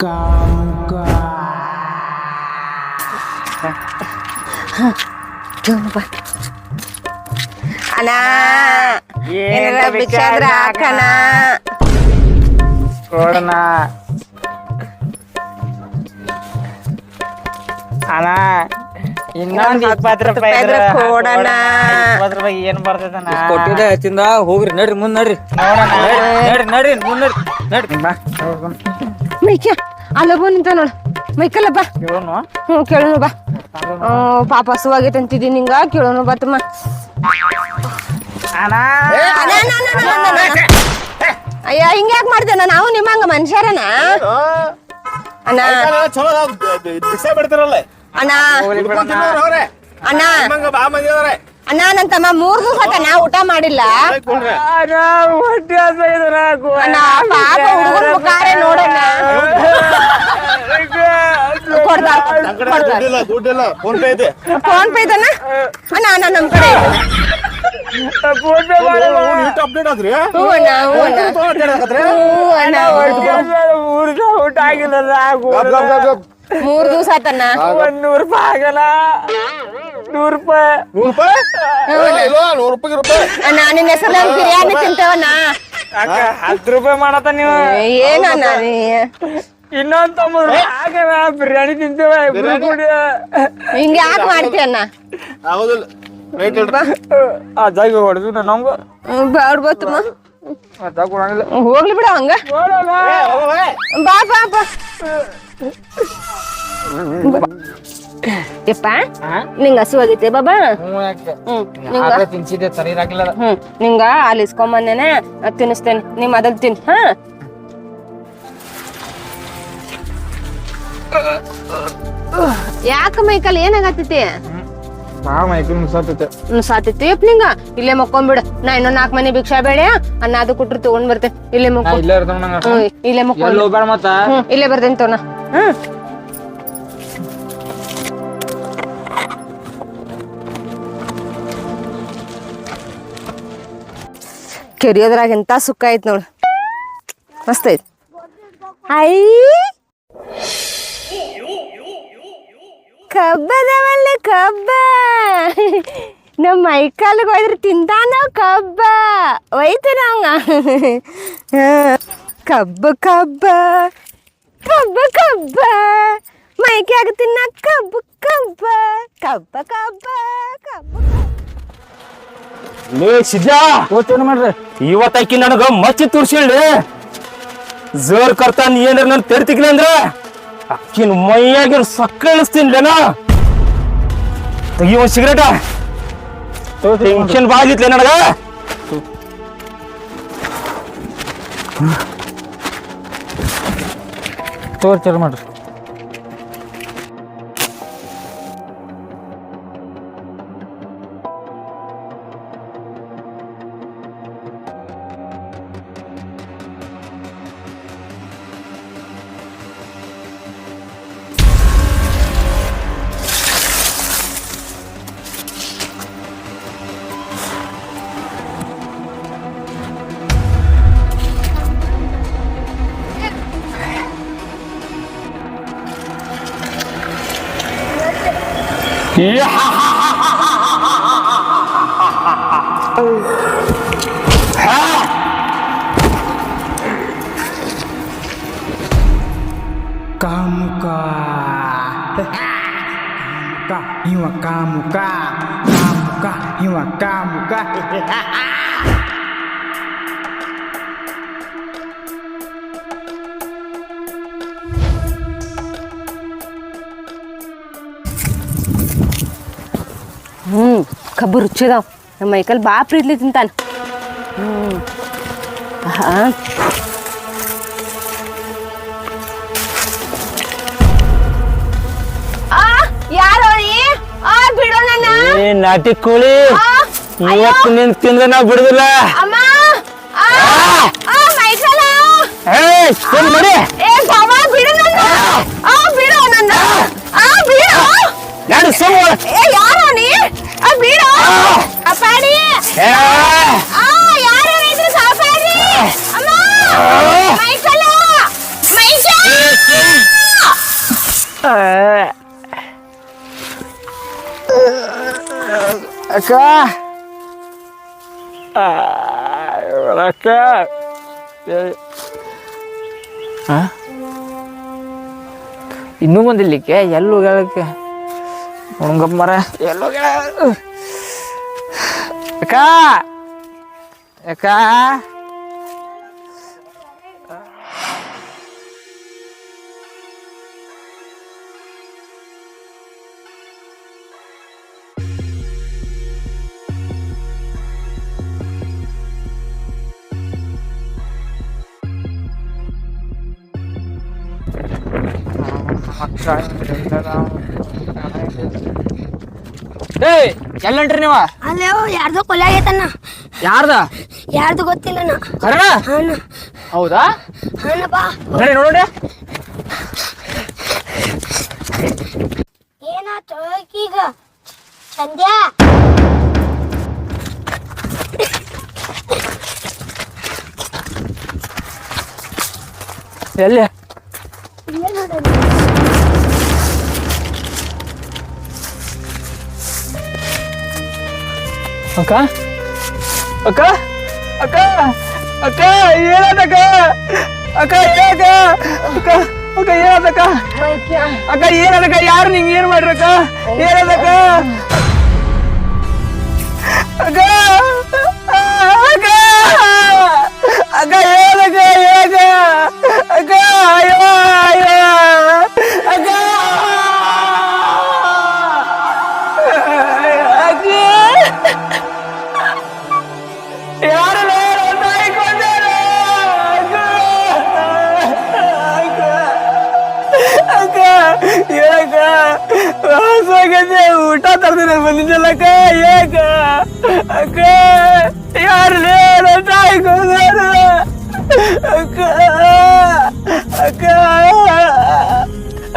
ಬಾ ಅಣ್ಣ ಏನಾರ ಭಿಕ್ಷಾದ್ರ ಹಾಕಣ ಕೊಡಣ. ಅಣ್ಣ ಇನ್ನೊಂದ್ ಇಪ್ಪತ್ತು ರೂಪಾಯಿ ಇದ್ರೆ ಕೊಡಣ. ಇಪ್ಪತ್ತು ರೂಪಾಯಿ ಏನ್ ಬರ್ತದನ ಕೊಟ್ಟಿದ್ದೆ ಹೆಚ್ಚಿಂದ ಹೋಗ್ರಿ ನಡ್ರಿ ಮುಂದ್ ನಡ್ರಿ. ನೋಡಣ. ನಡ್ರಿ ನಡ್ರಿ ಮುಂದ್ ನಡ್ರಿ. ನಡ್ರಿ. ಬಾ ಮೈಕ್ಯ ಅಲ್ಲೊಬ್ಬ ನಿಂತ ನೋಡು ಮೈಕಲ್ಲ ಬಾ ಹ್ಞೂ ಕೇಳೋಣ ಬಾ ಪಾಪ ಹಸುವಾಗೈತೆ ಅಂತಿದ್ದೀನಿ ಹಿಂಗ ಕೇಳೋಣ ಬಾ ತಮ್ಮ. ಅಯ್ಯ ಹಿಂಗ್ಯಾಕ್ ಮಾಡ್ತೇನ ನಾವು ನಿಮ್ಮಂಗ ಮನುಷ್ಯರನ ಅಣ್ಣ ಅಣ್ಣ ಅಣ್ಣ ಅಣ್ಣ ನನ್ ತಮ್ಮ ಮೂರ್ ದಿವಸ ಆತನ ಊಟ ಮಾಡಿಲ್ಲ ಫೋನ್ ಪೇ ಇದೆ ಫೋನ್ ಪೇ ಇದನ್ನ ಅಣ್ಣ ಅಣ್ಣ ನಮ್ ಕಡೆ ಇದೆ. ಫೋನ್ ಹಿಟ್ ಅಪ್ಡೇಟ್ ಆದ್ರಿ ಊಟ ಆಗಿಲ್ಲ. ಮೂರ್ ದಿವಸ ಆತನ ಒಂದ್ ನೂರ್ ರೂಪಾಯಿ ಆಗಲ್ಲ ನೂರ್ ರೂಪಾಯಿ. ನೂರು ರೂಪಾಯಿ? ಇಲ್ಲ ನೂರು ರೂಪಾಯಿ ರೂಪಾಯಿ ಅಣ್ಣ ನಿನ್ನ ಹೆಸರು ಬಿರಿಯಾನಿ ತಿಂತೇವಣ್ಣ. ಅಕ್ಕ ಹತ್ತು ರೂಪಾಯಿ ಮಾಡತ್ತ ನೀವು? ಏನಣ್ಣ ನೀ ಇನ್ನೊಂದ್ ತೊಂಬತ್ತು ಆಗಣ ಬಿರಿಯಾನಿ ತಿಂತೇವೆ ಇಬ್ರು ಕೂಡಿ. ಹಿಂಗೆ ಯಾಕೆ ಮಾಡ್ತೀಯಣ್ಣ ಆಗೋದಿಲ್ಲ ರೈಟ್ ಹೇಳ್ರಿ. ಆ ಜಾಗ ಹೊಡೆದು ನಮ್ಗ. ಬ್ಯಾಡ್ ಬತ್ತಮ್ಮ ಜಾಗ ಕೊಡಂಗಿಲ್ಲ. ಹೋಗ್ಲಿ ಬಿಡ ಹಂಗ. ಬಾ ಬಾ ಬಾ. ಯಪ್ಪ ನಿಂಗ ಬಾಬಾ. ನಿಂಗ ತಿನ್ಸಿದ್ದೆ ಸರಿ ಇರಾಕಿಲ್ಲ ಹ್ಮ್ ನಿಂಗ ಅಲ್ಲಿ ಇಸ್ಕೊಂಬಂದೇನೆ ತಿನ್ನಿಸ್ತೇನೆ. ನೀ ಅದಲ್ ತಿನ್ ಹಾ? ಯಾಕ ಮೈಕಲ್ ಏನಾಗತ್ತೈತಿ? ಬಾ ಮೈಕಲ್ ಮುಸಾತೈತೆ ಸಾತೈತಿ ಯಪ್ಪ ನಿಂಗ. ಇಲ್ಲೇ ಮಕ್ಕೊಂಬಿಡ ನಾ ಇನ್ನೊಂದ್ ನಾಲ್ಕು ಮನೆ ಭಿಕ್ಷಾ ಬೇಡ ಅನ್ನ ಅದು ಕೊಟ್ರು ತಗೊಂಡ್ ಬರ್ತೇನೆ. ಇಲ್ಲೇ ನಾ ಇಲ್ಲೇ ಇರ್ತಾವ ಇಲ್ಲೇ ಇಲ್ಲೇ ಬರ್ತೇನೆ ತೋಣ. ಹ್ಮ್. ಕೆರಿಯೋದ್ರಾಗ ಎಂತ ಸುಖ ಐತ್ ನೋಡು. ಮಸ್ತ್ ಐತ್. ಐ ಕಬ್ಬದವಲ್ಲ ಕಬ್ಬ. ನಮ್ಮ ಮೈಕಾಲಿಗೆ ಹೋದ್ರೆ ತಿಂತಾನ ಕಬ್ಬ. ಒಯ್ತಾನ ಹಂಗ ಕಬ್ಬ ಕಬ್ಬ. ಕಬ್ಬ ಕಬ್ಬ. ಆಗ ತಿನ್ನ ಕಬ್ಬ. ಕಬ್ಬ ಕಬ್ಬ ಕಬ್ಬ ಕಬ್ಬ. ಲೇ ಸಿದ್ಯಾ! ಓದ್ತೇನೆ ಮಾಡ್ರಿ? ಇವತ್ತಾಕಿ ನನಗ ಮಚ್ಚಿ ತುರ್ಸಿಳ್ರಿ ಜೋರ್ ಕರ್ತಾನ ಏನ್ರ ನನ್ ತೆರ್ತಿಕ್ಲಿ ಅಂದ್ರ ಅಕ್ಕಿನ ಮೈಯಾಗಿನ ಸಕ್ಕ ಇಳಿಸ್ತೀನಿಲೇನ ತೆಗಿಯೋ ಸಿಗರೇಟ. ಟೆನ್ಷನ್ ಬಾಗಿತ್ಲೆ ನನಗ. ತೋರ್ತೀರ ಮಾಡ್ರಿ. ಕಾಮುಕ ಕಾಮುಕ ಇವ ಕಾಮುಕ ಕಾಮುಕ ಇವ ಕಾಮುಕ ಹ್ಮ್ ಕಬ್ಬು ರುಚಿದಾವ್ ನಮ್ಮ ಮೈಕಲ್ ಬಾ ಪ್ರೀತ್ಲಿ ತಿಂತಾನ ಹ್ಮ್ ಆಹಾ. ಆ ಯಾರೋ ನೀ? ಆ ಬಿಡು ನನ್ನ. ಕಬ್ಬು ರುಚಿ ಕೋಳಿ. ಆ, ಅಯ್ಯೋ, ಇವತ್ತು ನಿನ್ ತಿಂತಾನೆ ನಾ ಬಿಡುದಿಲ್ಲ. ಅಮ್ಮ ಆ, ಆ, ಮೈಕಲ ಏ ಸುಮ್ ನಡಿ ಏ ಬಾವ ಬಿಡು ನನ್ನ. ಆ. ಬಿಡು ನನ್ನ. ಆ ಬಿಡು. ನಾನು ಸುಮ್ಮನೆ ಬಿಡು ಅಪ್ಪಾಡಿ ಏ ಆ ಯಾರೋ ಇದ್ರು ಕಾಪಾಡಿ ಅಮ್ಮ ಮೈಕಲ ಮೈಕ ಅಕ್ಕ ಆ, ಅಕ್ಕ ಏ. ಆ? ಇನ್ನೂ ಬಂದಿಲ್ಲಿಕ್ಕೆ ಎಲ್ಲಿ ಹೋಗ್ಯಾಳಕ್ಕೆ ಒಣಗಪ್ಪ ಮರ ಎಲ್ಲಿ ಹೋಗ್ಯಾಳ ಅಕ್ಕ ಅಕ್ಕ ಏಯ್ ಎಲ್ಲಂಟ್ರಿ ನೀವ? ಅಲ್ಲೇ ಯಾರ್ದೋ ಕೊಲೆ ಆಗೈತಣ್ಣ. ಯಾರ್ದ? ಯಾರ್ದು ಗೊತ್ತಿಲ್ಲಣ್ಣ. ಕರಣ? ಹೌದಾ? ನೋಡಿ ಏನ ಏನಾಯ್ತು? ಈಗ. ಸಂಧ್ಯಾ. ಎಲ್ಲಿ? ಅಕ್ಕ? ಅಕ್ಕ? ಅಕ್ಕ? ಅಕ್ಕ ಏನಕ್ಕ ಅಕ್ಕ ಏನಾಕ ಅಕ್ಕ ಅಕ್ಕ ಏನದಕ್ಕ? ಅಕ್ಕ, ಏನದಕ್ಕ? ಯಾರು ನಿಂಗೆ ಏನ್ ಮಾಡ್ರಕ್ಕ ಏನಾದಕ್ಕ? ಅಕ್ಕ ಊಟ ತರ್ದಿನ ಬಂದಿದ್ದಲ್ಲಕ್ಕ ಏಕ ಅಕ್ಕ ಯಾರು ನನ್ನ ತಾಯಿ ಕೊಂದರು ಅಕ್ಕ ಅಕ್ಕ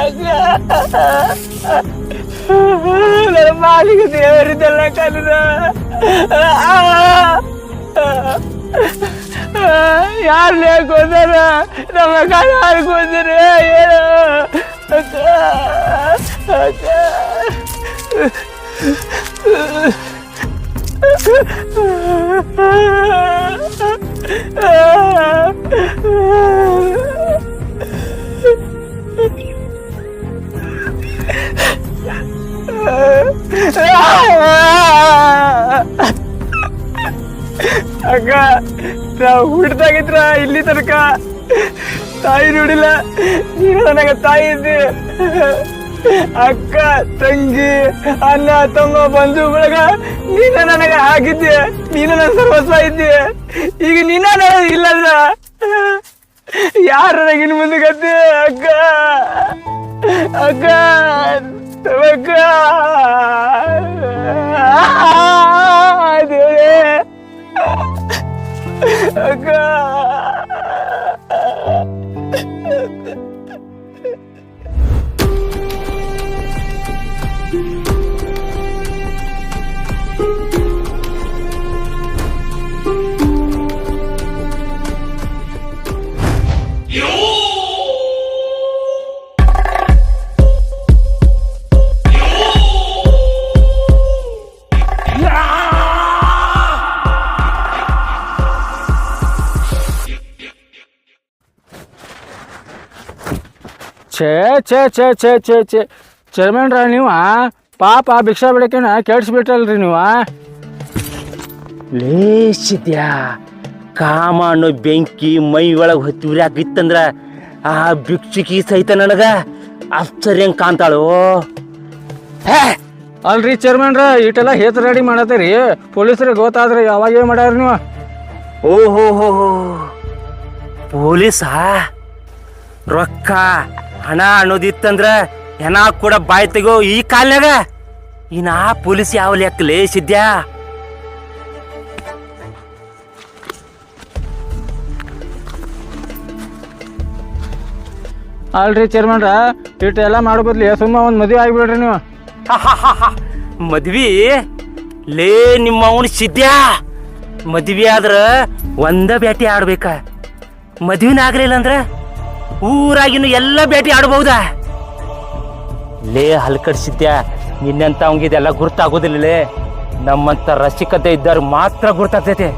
ಅಕ್ಕ ನನ್ನ ಮಾಲಿಗೆ ದೇವರಿದ್ದಲ್ಲ ಕಲಿದ ಯಾರು ಕೊಂದರ ನಮ್ಮ ಅಕ್ಕ ಯಾರು ಕೊಂದರೆ ಏನು ಅಕ್ಕ ಅಕ್ಕ ಅಕ್ಕ ನಾವು ಹುಡ್ದಾಗಿದ್ರ ಇಲ್ಲಿ ತನಕ ತಾಯಿ ನೋಡಿಲ್ಲ. ನೀನು ನನಗೆ ತಾಯಿ ಇದ್ದಿ. ಅಕ್ಕ ತಂಗಿ ಅಣ್ಣ ತಮ್ಮ ಬಂಧು ಬಳಗ ನೀನ ನನಗೆ ಆಗಿದ್ದೆ ನೀನು ನನ್ನ ಸರ್ವಸ್ವ ಇದ್ದೆ ಈಗ ನೀನ ನನಗೆ ಇಲ್ಲಲ್ಲ ಯಾರು ನನಗೆ ಇನ್ನು ಮುಂದೆ ಗದ್ದೆ ಅಕ್ಕ ಅಕ್ಕ ಅಕ್ಕ ದೇವ್ರೇ ಅಕ್ಕ ಛೇ ಛೇ ಛೇ ಛೇ ಛೇ ಛೇ. ಚೇರ್ಮನ್ರ ನೀವು? ಪಾಪ ಭಿಕ್ಷಾ ಬೆಳಕಿನ ಕೆಡ್ಸ್ಬಿಟ್ಟಲ್ರಿ ನೀವು? ಲೇಸಿದ್ಯಾ ಕಾಮ ಅನ್ನೋ ಬೆಂಕಿ ಮೈ ಒಳಗೆ ಹೊತ್ತಿ ಆಗಿತ್ತಂದ್ರ ಆ ಭಿಕ್ಷುಕಿ ಸಹಿತ ನನಗ ಆಶ್ಚರ್ಯ ಕಾಣ್ತಾಳು? ಅಲ್ರಿ ಚೇರ್ಮನ್ರ ಇಟೆಲ್ಲ ಹೇತ್ ರೆಡಿ ಮಾಡತ್ತೀರಿ. ಪೊಲೀಸರಿಗೆ ಗೊತ್ತಾದ್ರೆ ಯಾವಾಗ ಏನ್ ಮಾಡ್ಯಾರ ನೀವು? ಓಹೋ ಹೋ ಹೋ ಪೊಲೀಸಾ? ರೊಕ್ಕ? ಹಣ ಅನ್ನೋದಿತ್ತಂದ್ರ ಹೆಣ ಕೂಡ ಬಾಯ್ ತೆಗೋ ಈ ಕಾಲ್ನಾಗ ಇನ್ನ ಪೊಲೀಸ್ ಯಾವ ಲೆಕ್ಕಲೇ ಸಿದ್ಯಾ? ಅಲ್ರಿ ಚೇರ್ಮನ್ರ ಇಟ್ಟೆಲ್ಲ ಮಾಡೋ ಬದ್ಲಿ ಸುಮ್ಮ ಒಂದು ಮದುವೆ ಆಗಿಬಿಡ್ರಿ ನೀವು. ಮದ್ವಿ? ಲೇ ನಿಮ್ಮ ಅವನ ಸಿದ್ಯಾ? ಮದ್ವಿ ಆದ್ರ ಒಂದ ಬ್ಯಾಟಿ ಆಡ್ಬೇಕ. ಮದ್ವಿನ ಆಗ್ಲಿಲ್ಲ ಅಂದ್ರ? ಊರಾಗಿನ ಎಲ್ಲ ಭೇಟಿ ಆಡಬಹುದಾ ಲೇ ಹಲ್ಕಡ್ಸಿದ್ಯಾ ನಿನ್ನಂತ ಅವಂಗಿದೆಲ್ಲ ಇದೆಲ್ಲ ಗುರ್ತಾಗೋದಿಲ್ಲ ಲೇ ನಮ್ಮಂತ ರಸಿಕತೆ ಇದ್ದವ್ರು ಮಾತ್ರ ಗುರ್ತಾಗ್ತೈತಿ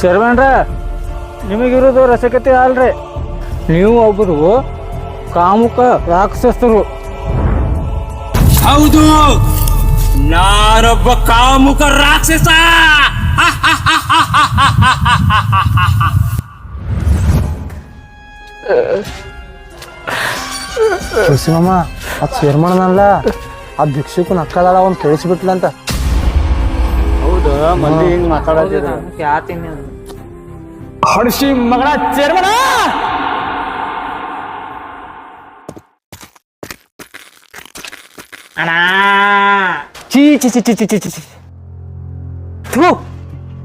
ಚರ್ವಣ್ರ ನಿಮಗಿರೋದು ರಸಿಕತೆ ಅಲ್ರಿ ನೀವು ಒಬ್ಬರು ಕಾಮುಕ ರಾಕ್ಷಸರು ಹೌದು ನಾರೊಬ್ಬ ಕಾಮುಕ ರಾಕ್ಷಸ ಮಾಮ ಆ ಚೇರ್ಮನ್ ಆ ಭಿಕ್ಷುಕನ ಅಕ್ಕದಾಳ ಅವ್ನು ಕೇಳಿಸ್ಬಿಟ್ಲಂತ ಹೌದು ಮಂದಿ ಹಿಂಗ್ ಮಾತಾಡೋದಿಲ್ಲ ಹೊಡಿಸಿ ಮಗಳ ಚೇರ್ಮನ ಚೀ ಚಿ ಚಿ ಚಿ ಚಿ ಚಿ ಚಿ ಚಿ. ಥು,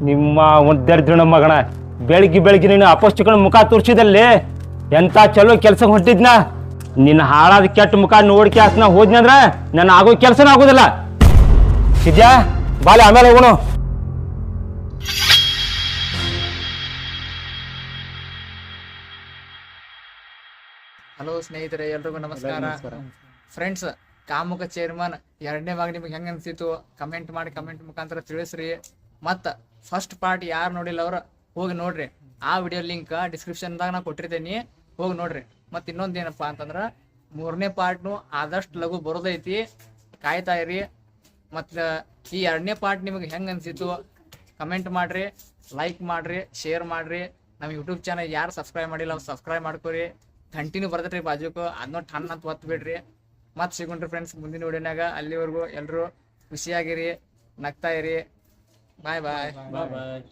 ನಿಮ್ಮ ಒಂದು ದರಿದ್ರ ಮಗಣ ಬೆಳಗ್ಗೆ ಬೆಳಗ್ಗೆ ನೀನು ಅಪಸ್ಟಿಕೊಂಡು ಮುಖ ತೋರಿಸಿದಲ್ಲಿ. ಎಂತ ಚಲೋ ಕೆಲಸ ಹೊಂಟಿದ್ನ? ನಿನ್ನ ಹಾಳಾದ ಕೆಟ್ಟ ಮುಖ ನೋಡ್ಕೆ ನಾ ಹೋದ್ನಂದ್ರ ನನ್ನ ಆಗೋ ಕೆಲಸನ ಆಗೋದಿಲ್ಲ. ಸಿದ್ಯಾ ಬಾಲೆ ಆಮೇಲೆ ಹೋಗೋಣ. ಹಲೋ ಸ್ನೇಹಿತರೆ, ಎಲ್ರಿಗೂ ನಮಸ್ಕಾರ. ಫ್ರೆಂಡ್ಸ್ ಕಾಮುಖ ಚೇರ್ಮನ್ ಎರಡನೇ ಭಾಗ ನಿಮ್ಗೆ ಹೆಂಗ ಅನ್ಸಿತ್ತು? ಕಮೆಂಟ್ ಮಾಡಿ ಕಮೆಂಟ್ ಮುಖಾಂತರ ತಿಳಿಸ್ರಿ. ಮತ್ತ ಫಸ್ಟ್ ಪಾರ್ಟ್ ಯಾರು ನೋಡಿಲ್ಲ ಅವ್ರ, ಹೋಗಿ ನೋಡ್ರಿ. ಆ ವಿಡಿಯೋ ಲಿಂಕ್ ಡಿಸ್ಕ್ರಿಪ್ಷನ್ದಾಗ ನಾ ಕೊಟ್ಟಿರ್ತೇನಿ. ಹೋಗಿ ನೋಡ್ರಿ. ಮತ್ತೆ ಇನ್ನೊಂದ್ ಏನಪ್ಪಾ ಅಂತಂದ್ರ ಮೂರನೇ ಪಾರ್ಟ್ನು ಆದಷ್ಟು ಲಘು ಬರೋದೈತಿ. ಕಾಯ್ತಾ ಇರಿ. ಮತ್ತ ಈ ಎರಡನೇ ಪಾರ್ಟ್ ನಿಮಗೆ ಹೆಂಗ್ ಅನ್ಸಿತ್ತು ಕಮೆಂಟ್ ಮಾಡ್ರಿ, ಲೈಕ್ ಮಾಡ್ರಿ, ಶೇರ್ ಮಾಡ್ರಿ. ನಮ್ಮ ಯೂಟ್ಯೂಬ್ ಚಾನಲ್ ಯಾರು ಸಬ್ಸ್ಕ್ರೈಬ್ ಮಾಡಿಲ್ಲ ಅವ್ರು ಸಬ್ಸ್ಕ್ರೈಬ್ ಮಾಡ್ಕೊರಿ. ಕಂಟಿನ್ಯೂ ಬರ್ತೈತ್ರಿ ಬಾಜುಕು. ಅದನ್ನೋ ಟನ್ ಅಂತ ಒತ್ತು ಬಿಡ್ರಿ. ಮತ್ತೆ ಸಿಗೊಂಡ್ರಿ ಫ್ರೆಂಡ್ಸ್ ಮುಂದಿನ ವಿಡಿಯೋನಾಗ ಅಲ್ಲಿವರೆಗೂ ಎಲ್ಲರೂ ಖುಷಿಯಾಗಿರಿ, ನಗ್ತಾ ಇರಿ. ಬಾಯ್. ಬಾಯ್ ಬಾಯ್.